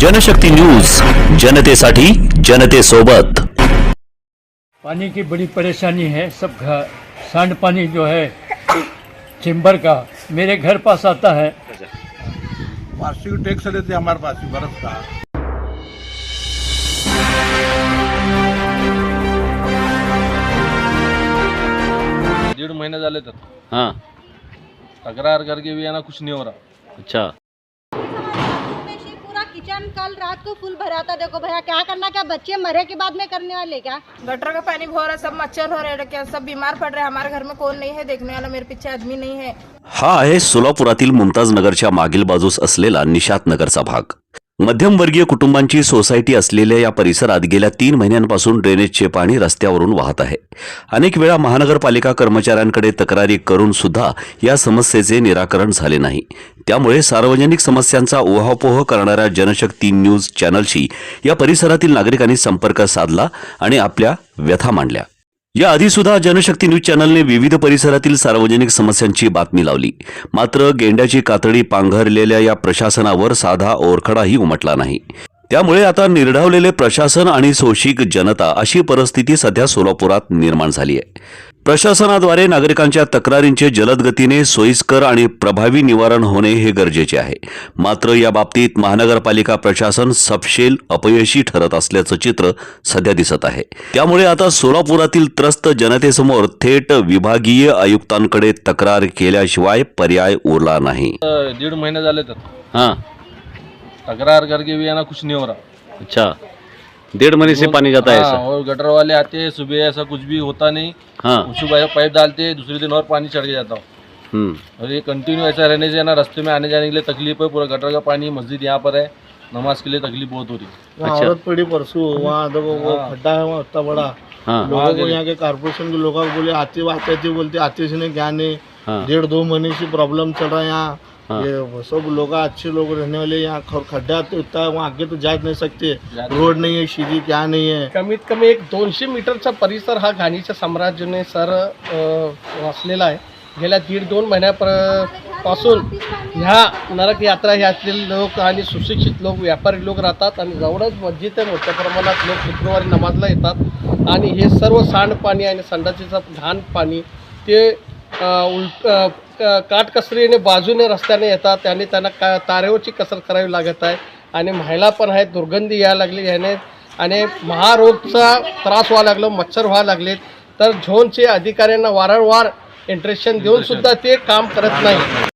Janshakti news जनतेसाठी जनतेसोबत पानी की बड़ी परेशानी है सब घर सांड पानी जो है चेम्बर का मेरे घर पास आता है। वार्षिक टैक्स देते हमारे पास बरस का। डेढ़ महीने झाले तर हाँ। तकरार करके भी है ना कुछ नहीं हो रहा। अच्छा। किचन कल रात को फुल भरा था। देखो भैया क्या करना क्या बच्चे मरे के बाद में करने वाले क्या? गटर का पानी भर रहा है सब मच्छर हो रहे हैं क्या सब बीमार पड़ रहे हैं? हमारे घर में कौन नहीं है देखने वाला मेरे पीछे आदमी नहीं है। हा आहे सोलापुरातील मुमताज नगरच्या मागील बाजूस असलेला निशात नगरचा भाग. मध्यमवर्गीय कुटुंबांची सोसायटी असलेल्या या परिसरात गेल्या तीन महिन्यांपासून ड्रेनेजचे पाणी रस्त्यावरून वाहत आहे. अनेक वेळा महानगरपालिका कर्मचाऱ्यांकडे तक्रारी करून सुद्धा या समस्येचे निराकरण झाले नाही. त्यामुळे सार्वजनिक समस्यांचा ओहापोह करणाऱ्या जनशक्ती न्यूज चॅनलशी या परिसरातील नागरिकांनी संपर्क साधला आणि आपल्या व्यथा मांडल्या. या आधी सुद्धा जनशक्ती न्यूज चॅनलने विविध परिसरातील सार्वजनिक समस्यांची बातमी लावली. मात्र गेंड्याची कातडी पांघरलेल्या या प्रशासनावर साधा ओरखडाही उमटला नाही. त्यामुळे आता निर्ढावलेले प्रशासन आणि सोशिक जनता अशी परिस्थिती सध्या सोलापुरात निर्माण झाली आहे. प्रशासनाद्वारे नागरिकांच्या तक्रारींचे जलद गतीने सोयीस्कर आणि प्रभावी निवारण होणे हे गरजेचे आहे. मात्र या बाबतीत महानगरपालिका प्रशासन सपशेल अपयशी ठरत असल्याचं चित्र सध्या दिसत आहे. त्यामुळे आता सोलापुरातील त्रस्त जनतेसमोर थेट विभागीय आयुक्तांकडे तक्रार केल्याशिवाय पर्याय उरला नाही. डेढ़ महीने झाले तर. हाँ. तकरार करके भी है ना कुछ नहीं हो रहा। अच्छा डेढ़ महीने से पानी जाता है हाँ, ऐसा? और गटर वाले आते हैं सुबह ऐसा कुछ भी होता नहीं। हाँ। उसी पाइप डालते हैं दूसरे दिन और पानी चढ़ के जाता हूँ। हम्म। और ये कंटिन्यू ऐसा रहने से ना रास्ते में आने जाने के लिए तकलीफ़ है पूरा गटर का पानी मस्जिद यहाँ पर है। नमाज़ के लिए तकलीफ़ बहुत हो रही है। वहाँ अच्छा। औरत पड़ी परसों वहाँ देखो वो हाँ। खड्डा है वहाँ बड़ा। हाँ। लोगों को यहाँ के कारपोरेशन के लोगों को बोले आते आते थे बोलते आते से नहीं क्या नहीं हाँ। डेढ़ दो महीने से प्रॉब्लम चल रहा है यहाँ। हाँ। ये सब लोग अच्छे लोग रहने वाले यहाँ। ख- खड्डा तो इतना है, वहाँ आगे तो जा नहीं सकते। रोड नहीं है सीधी क्या नहीं है। कमीत कमी एक दोनशे मीटरचा परिसर हा घाणीच्या साम्राज्याने सर अ, वसलेला आहे. गेल्या दीड दोन महिन्यापासून ह्या नरक यात्रा ह्यातील लोक आणि सुशिक्षित लोक व्यापारी लोक राहतात आणि जवळच मस्जिद आहे मोठ्या प्रमाणात लोक शुक्रवारी नमाजला येतात. आणि हे सर्व सांडपाणी आणि संडासीचं घाण पाणी ते उलट काटकसरीने बाजूने रस्त्याने येतात. आणि त्यांना का तारेवरची कसरत करावी लागत आहे. आणि महिला पण आहेत दुर्गंधी यायला लागली याने आणि महारोगचा त्रास व्हायला लागला मच्छर व्हायला लागलेत. तर झोनचे अधिकाऱ्यांना वारंवार इंट्रेक्शन देऊन सुद्धा ते काम करत नाही.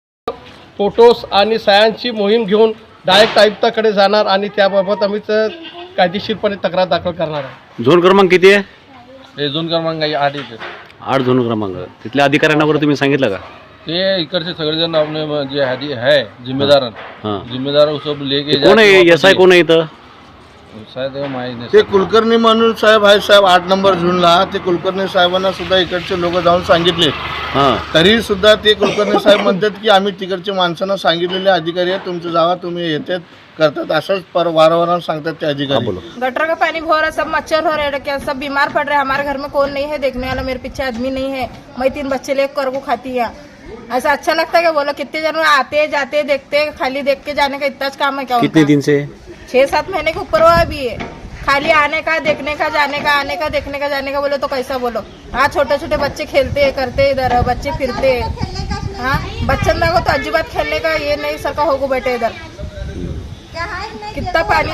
फोटोस आणि सह्यांची मोहीम घेऊन डायरेक्ट आयुक्ताकडे जाणार आणि त्याबाबत आम्ही तर कायदेशीरपणे तक्रार दाखल करणार आहे. झोन क्रमांक किती आहे? हे झोन क्रमांक आहे आठ इथे. आठ झोन क्रमांक. तिथल्या अधिकाऱ्यांना वगैरे तुम्ही सांगितलं का? ते इकडचे सगळेजण आपले जे आहे है जिम्मेदार. हां. जिम्मेदार सब लेके कोण आहे? एस आय कोण आहे इथं? शायद हे माहीत नाही ते कुलकर्णी म्हणून साहेब आहे साहेब आठ नंबर जूनला ते कुलकर्णी साहेबांना सुद्धा इकडचे लोक जाऊन सांगितले. हां. तरी सुद्धा ते कुलकर्णी साहेब म्हणतात की आम्ही तिकडच्या माणसांना सांगितलेले अधिकारी आहेत. तुमचं जावा तुम्ही येतात करतात. असंच पर वारंवार सांगतात ते अधिकारी. गटर का पानी भर रहा है सब मच्छर हो रहे हैं क्या सब बीमार पड़ रहे हैं? हमारे घर में कौन नहीं है? देखने वाला मेरे पीछे आदमी नहीं है। मैं तीन बच्चे लेकर कर को खाती है। ऐसा अच्छा लगता है क्या? बोलो कितने जन आते जाते देखते खाली देख के जाने का इतना काम है क्या कितने? दिन से? छह सात महीने के ऊपर हुआ भी है खाली आने का देखने का जाने का आने का देखने का जाने का बोलो तो कैसा बोलो। हाँ छोटे छोटे बच्चे खेलते हैं करते हैं इधर बच्चे फिरते हैं। हाँ बच्चन को तो अजीबात खेलने का ये नहीं सका होगो बेटे इधर। कितना पानी?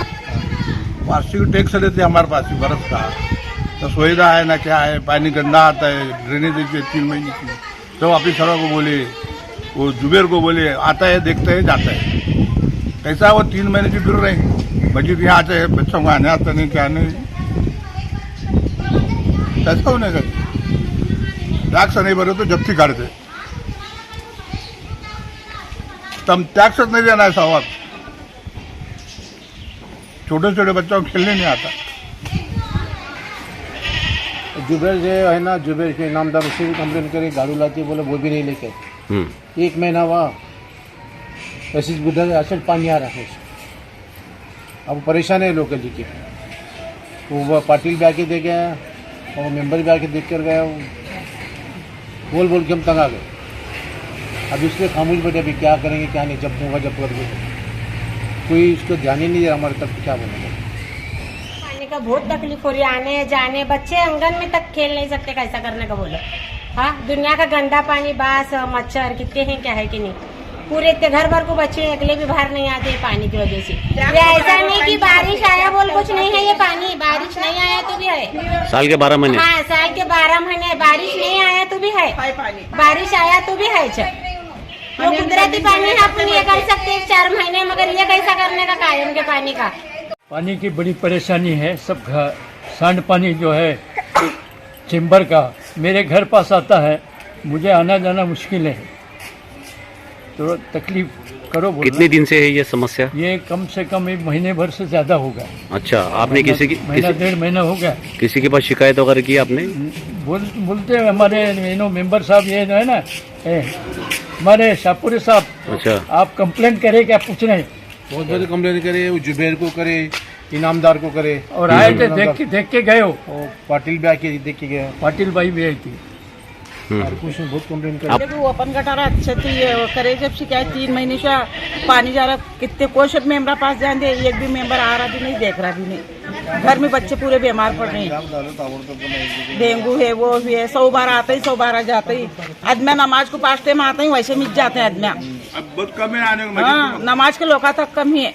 वार्षिक टैक्स देते हमारे पास बर्फ़ का। तो सुविधा है ना क्या है? पानी गंदा आता है ड्रेनेज है तीन महीने की। तो वापिस सर को बोले वो जुबेर को बोले आता है देखता है जाता है। कैसा वो तीन महीने से फिर रहे? बच्चे यहाँ आते हैं बच्चों को आने आता नहीं क्या नहीं. कैसा होने का टैक्स नहीं भरे तो जप्ती काटते तम टैक्स नहीं देना है सवाल छोटे छोटे बच्चों को खेलने नहीं आता. जुबेर जो है ना जुबेर के इनामदार उससे भी कंप्लेन करी गाड़ू लाती है बोले वो भी नहीं लेके. एक महीना हुआ ऐसी बुढ़ा असल पानी आ रहा है अब परेशान है लोग जी के। तो वह पाटिल भी आके दे गया और मेंबर भी आके देख कर गया बोल बोल के हम तंग आ गए। अब इसलिए खामोश बैठे अभी क्या करेंगे, क्या नहीं, जब होगा, जब करके कोई इसको ध्यान ही नहीं दे हमारे तरफ़ क्या बोलेंगे। पानी का बहुत तकलीफ़ हो रही है, आने, जाने, बच्चे अंगन में तक खेल नहीं सकते, कैसा करने का बोलो। हाँ दुनिया का गंदा पानी, बास, मच्छर, कितने हैं, क्या है कि नहीं? पूरे इतने घर भर को बच्चे अगले भी बाहर नहीं आते पानी की वजह से। ये ऐसा नहीं कि बारिश आया बोल कुछ नहीं है ये पानी। बारिश नहीं आया तो भी है। साल के बारह महीने। हाँ साल के बारह महीने बारिश नहीं आया तो भी है। बारिश आया तो भी है अच्छा। वो कुदरती पानी है अपन ये कर सकते हैं चार महीने मगर ये कैसा करने का कायम के पानी का? पानी की बड़ी परेशानी है सब घर सांड पानी जो है चेम्बर का मेरे घर पास आता है। मुझे आना जाना मुश्किल है। तो तकलीफ़ करो बोलो कितने दिन से है ये समस्या? ये कम से कम एक महीने भर से ज़्यादा होगा अच्छा आपने किसी की महीना किसी, डेढ़ महीना हो गया। किसी के पास शिकायत वगैरह की आपने? बोल बोलते हैं हमारे यू नो मेंबर साहब ये जो है ना ए, हमारे शाहपुरी साहब अच्छा। आप कंप्लेन करें क्या पूछ रहे हैं? बहुत बड़ी कंप्लेन करे जुबेर को करे इनामदार को करे। और आए थे देख के देख के गए हो? पाटिल भी आके देख के गया पाटिल भाई भी आई थी। नहीं, बहुत कंप्लेन करे वो अपन गटारा अच्छे थी ये करे जब शिकायत तीन महीने से पानी जा रहा कितने कोई मेंबर पास जान दे एक भी मेंबर आ रहा भी नहीं देख रहा भी नहीं। घर में बच्चे पूरे बीमार पड़ रहे हैं। डेंगू है वो भी है सौ बार आते ही सौ बार जाते ही। आदमिया नमाज को पाँच टाइम आते ही वैसे मिट जाते हैं आदमिया अब बहुत कम है आने को हाँ नमाज के लोका तक कम ही है।